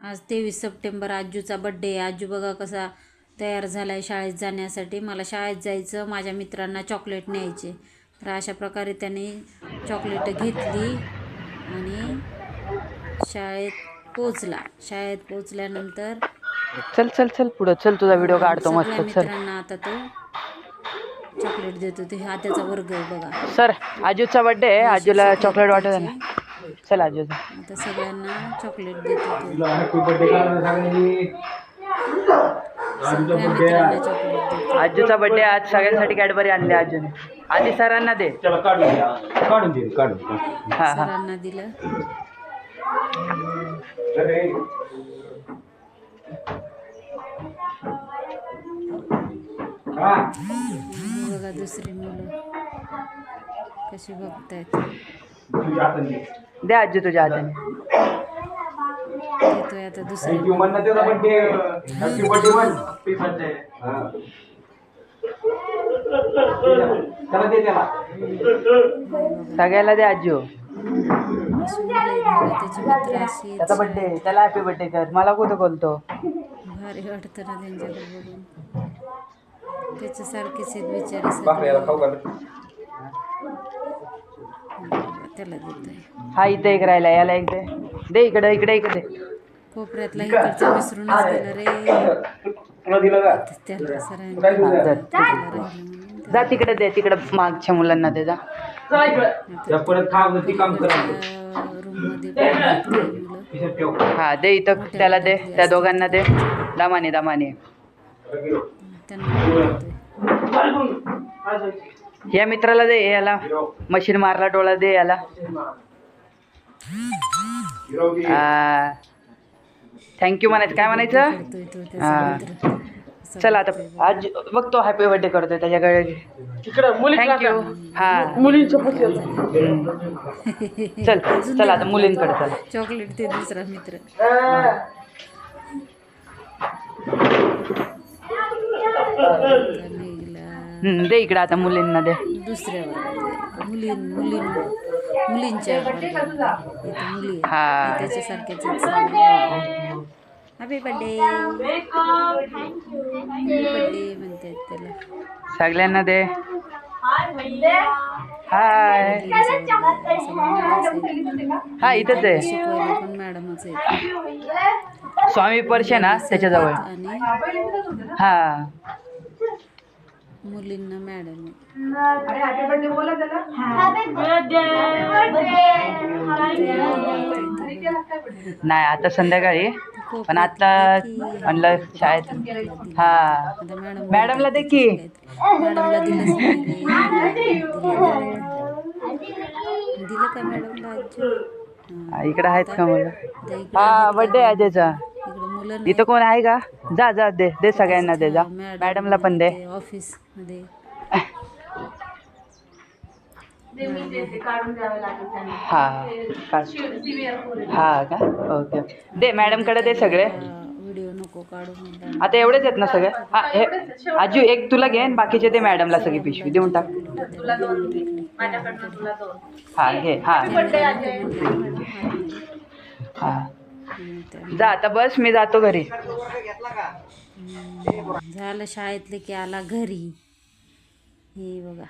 आज तेवीस September आजूचा birthday आहे. आजू बघा कसा तयार झाला आहे शाळेत जाण्यासाठी. मला शाळेत जायचं माझ्या मित्रांना चॉकलेट न्यायचे. तर अशा प्रकारे त्याने चॉकलेट घेतली आणि शाळेत पोचला शाळेत पोचल्यानंतर चल चल चल पुढं. चल तुझा व्हिडिओ काढतो. मस्त चल. मित्रांना आता तो चॉकलेट देतो. ते हा त्याचा वर्ग आहे बघा. सर आजूचा बर्थडे आहे. आजूला चॉकलेट वाटत आहे ना चल आजूचा आता सगळ्यांना चॉकलेट देतो आजूचा बर्थडे आज. सगळ्यांसाठी कॅडबरी आणली आजूने आधी सरांना दे. काढून दे सरांना दिलं. हा. बघा दुसरी मुलं कशी बघतायत. तुझ्या हाताने दे. दे आजू तुझ्या हाताने आता दुसरी. सगळ्याला दे आजू आहेत बघा, त्याचे मित्र. त्याचा बर्थडे त्याला हॅपी बर्थडे कर. मला कुठं बोलतो? भारी वाटतं ना त्यांच्याकडे बघून त्याच्यासारखेच आहेत बिचारे बाकऱ्याला खाऊ सगळे. त्याला हा इथे एक राहिला याला एक दे. दे इकडे इकडे इकडे कोपऱ्यातला इकडचा विसरूनच गेला रे. तुला दिलं का त्याला सरांनी जा तिकडे दे तिकडे मागच्या मुलांना दे जा. परत खा काम ठेव. हा दे इथं त्याला दे त्या दोघांना दे. दामाने दामाने. त्यांना देतोय. या मित्राला दे याला. मशीन मारला डोळा दे याला. थँक्यू म्हणायचं. काय म्हणायचं? हा. चल आता. आज बघ तो हॅपी बर्थडे करतोय त्याच्याकडे. थँक्यू हा. चल. चल आता मुलींकडे चल. चॉकलेट ते दुसरा मित्र. दे इकडे आता मुलींना दे. दुसऱ्या वर्गात मुलीं मुलीं मुलींच्या. इथं मुली आहेत. हा. त्याच्यासारख्याच हॅपी बर्थडे हॅपी बर्थडे म्हणतात त्याला. सगळ्यांना दे. हाय हा इथंच आहे. शिकवायला पण मॅडमच आहेत. स्वामी पर्श आहे ना त्याच्याजवळ. आणि हा. मुलींना मॅडम नाही आता संध्याकाळी. पण आता म्हणलं शाळेत हा. मॅडमला दे की. मॅडमला. दिलं का हा, इकडे आहेत का मुलं? हा बर्थडे अजयचा मुलं नाही. इथं कोण आहे का? जा जा दे दे सगळ्यांना दे जा. मॅडमला पण दे. ऑफिसमध्ये. हा का हा का? ओके दे मॅडमकडे दे सगळे. व्हिडिओ नको काढू म्हणला आता एवढेच आहेत ना सगळे? हा हे आजू एक तुला घे आणि बाकीचे ते मॅडमला सगळी पिशवी. देऊन टाक. हा घे. हा. हा. जा आता बस मी जातो घरी. झालं शाळेतले की आला घरी. हे बघा.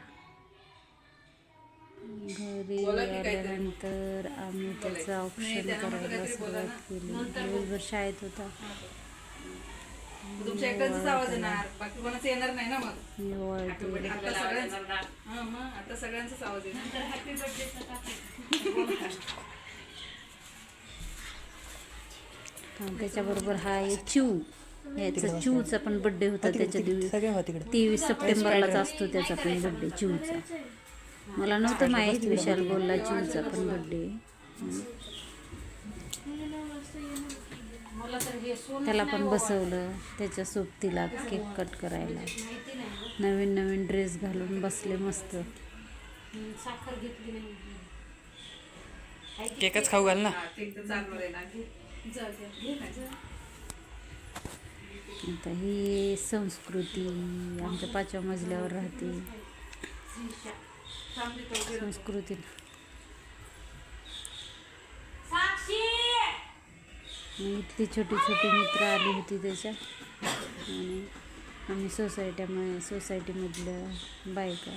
घरी आल्यानंतर आम्ही त्याचं ऑप्शन करायला सुरुवात केली. दिवसभर शाळेत होता. तुमच्या एकट्याचाच आवाज येणार. बाकी कोणाचा येणार नाही ना मग. आता सगळ्यांचा हा मग आता सगळ्यांचाच आवाज येणार हॅपी त्याच्याबरोबर हा आहे चिव याचा चिवचा पण बड्डे होता त्याच्या दिवशी. तेवीस सप्टेंबरलाच असतो त्याचा पण बड्डे चिवचा मला नव्हतं माहीत विशाल बोलला चिवचा पण बड्डे त्याला पण बसवलं त्याच्या सोबतीला केक कट करायला. नवीन नवीन ड्रेस घालून बसले मस्त. केकच खाऊ घाल ना. आता ही संस्कृती आमच्या पाचव्या मजल्यावर राहते. संस्कृती. इथली छोटी छोटी मित्र आली होती त्याच्या. आणि आम्ही सोसायट्यामध्ये सोसायटीमधल्या बायका.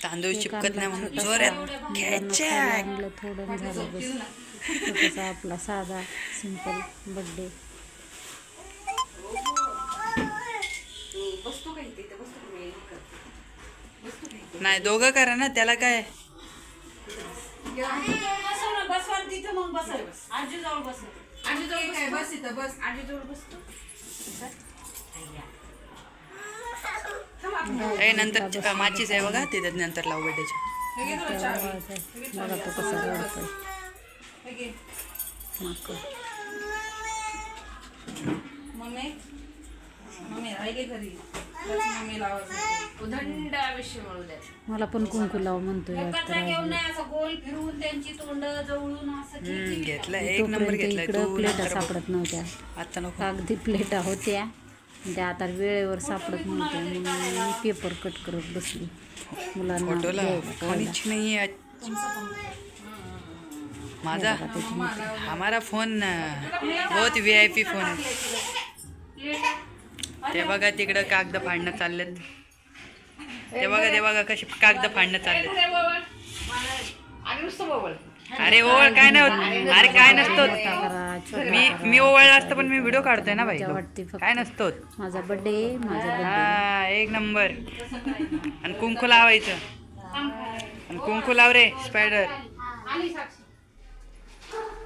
तांदूळ चिपकत नाही म्हणून जोरात थोडं झालं बस आपला साधा सिंपल बड्डे हे? नाही दोघं करा ना त्याला काय? बस. बस. ए नंतर माचीच आहे बघा ते नंतर लावू हे चावी. बघा तो कसा रडतोय हे मम्मी मम्मी राहिले घरी मला पण कुंकू लाव म्हणतोय घेतलाय एक नंबर घेतलाय इकडं तू. प्लेटा. सापडत नव्हत्या. आता नको. कागदी प्लेटा होत्या. त्या आता वेळेवर सापडत नव्हत्या म्हणून मी पेपर कट करत बसली. मुलांना नाही आहे माझा? हमारा फोन बहुत व्ही आय पी फोन आहे. ते बघा तिकडं कागद फाडणं चाललेत. ते बघा ते बघा कशी कागद फाडणं चाललेत. अरे ओवळ काय नाही अरे काय नसतो मी. मी ओवळला असतं पण मी व्हिडिओ काढतोय ना फक्त. काय नसतो माझा हा एक नंबर. आणि कुंकू लावायचं. आणि कुंकू लाव रे स्पायडर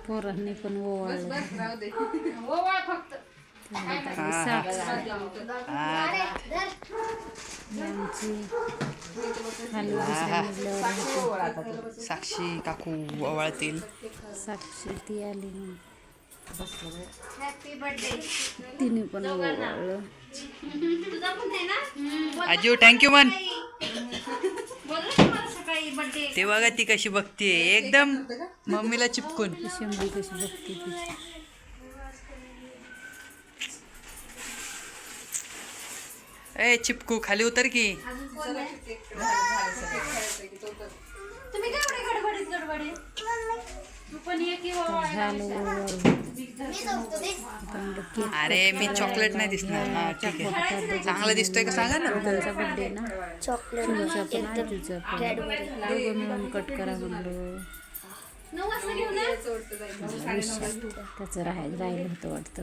पोरांनी पण ओवाळ. फक्त. साक्षी काकू ओवाळतील साक्षी ती आली तिने पण आजी थँक्यू मन ते बघा ती कशी बघते एकदम मम्मीला चिपकून. कशी बघते ए चिपकू खाली उतर की. अरे मी चॉकलेट नाही दिसणार. हा ठीक आहे. चांगलं दिसतोय का? सांगा ना. दोघांचा बड्डे ना. चिमूचा पण पण. दोघं मिळून कट करा म्हणलं. ना त्याचं राहाय राहिलं होतं वाटतं.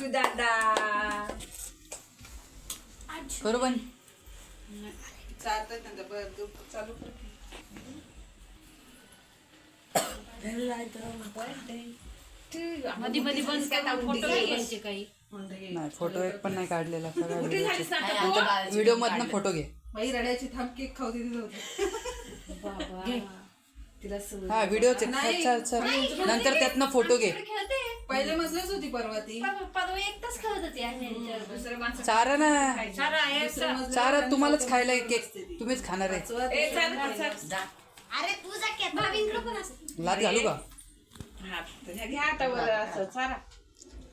आजू दादा करू पण चालतंय त्यांचं बरं, तू चालू कर. मध्ये मध्ये बंद फोटो घ्यायचे काही. नाही फोटो एक पण नाही काढलेला सगळा व्हिडिओ मधनं फोटो घे. बाई रडायची थांब केक खाऊ दे होते. तिला हा व्हिडिओ नंतर त्यातनं फोटो घे. खेळते. पहिले मजलच होती परवा ती. पदव एक तास खेळत होती. दुसऱ्या माणसं चारा ना. सारा आहे दुसऱ्या मजल्यावर चारा तुम्हालाच खायला केक तुम्हीच खाणार आहे. ए, चाल, चाल, चाल. अरे असं. लाद घालू का? हा, तर घ्या आता वर असं चारा.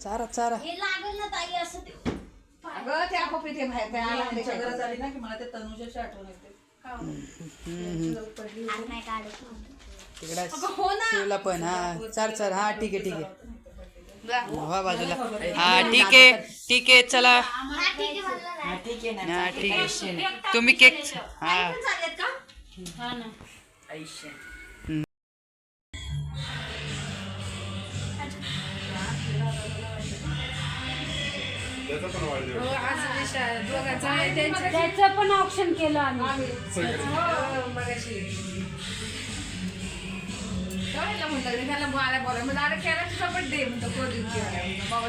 चारा चारा. हे लागल ना ताई असं ते अगं ते आपोआप इथे बाहेर त्या आमच्या घरात आली ना की मला ते तनुजाची आठवण येते. तिकडे शिवला पण हा. चार चार. हा ठीक आहे ठीक आहे. वा बाजूला. हा ठीक आहे ठीक आहे चला. हा ठीक आहे हा तुम्ही केक हा. चालेल का? हा ना. हो, आज विषय दोघांचा आहे त्यांच्या त्याचं पण ऑप्शन केलं आम्ही. म्हणलं मी त्याला मला बोला मग अरे केला तुझा बर्थडे म्हणतो केला बाबा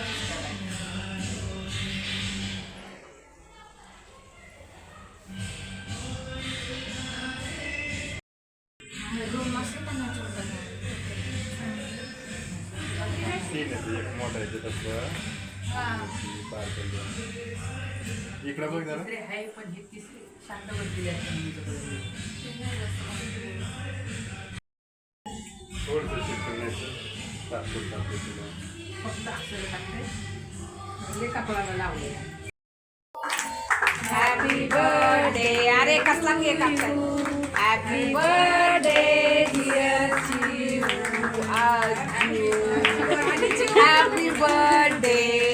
मोठा आहे तसं. इकडे बघ जरा. आहे पण ही तिसरी शांत बसलेली आहे. थोडंसं शिकून घ्यायचं ताकद टाकायचं फक्त अक्षर टाकते कपडाला लावले हॅपी बर्थडे अरे कसला केक टाकताय हॅपी बर्थडे डिअर चिरू आज हॅपी बर्थडे